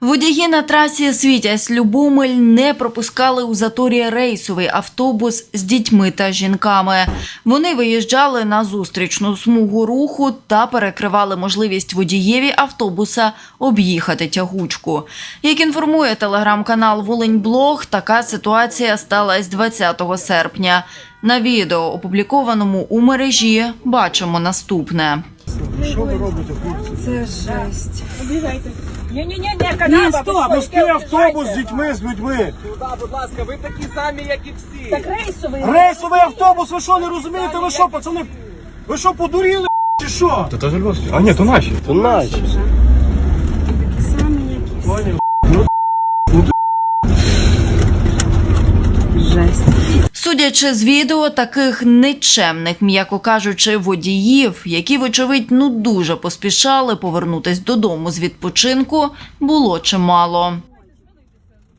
Водії на трасі Світязь Любомель не пропускали у заторі рейсовий автобус з дітьми та жінками. Вони виїжджали на зустрічну смугу руху та перекривали можливість водієві автобуса об'їхати тягучку. Як інформує телеграм-канал Волиньблог, така ситуація сталася 20 серпня. На відео, опублікованому у мережі, бачимо наступне. Що ви робите, хлопці? Це жесть. Обігайте. Ні-ні-ні, ні, Ні, канава. стоп, пусти автобус з дітьми, з людьми. Сюди, будь ласка, ви такі самі, як і всі. Так рейсовий. Рейсовий автобус, ви що, не розумієте? Ви що, пацани? Ви що, подуріли, чи що? Це теж львовські? А ні, то наші. То наші. Такі самі, як і всі. Жесть. Судячи з відео, таких нечемних, м'яко кажучи, водіїв, які, вочевидь, ну дуже поспішали повернутись додому з відпочинку, було чимало.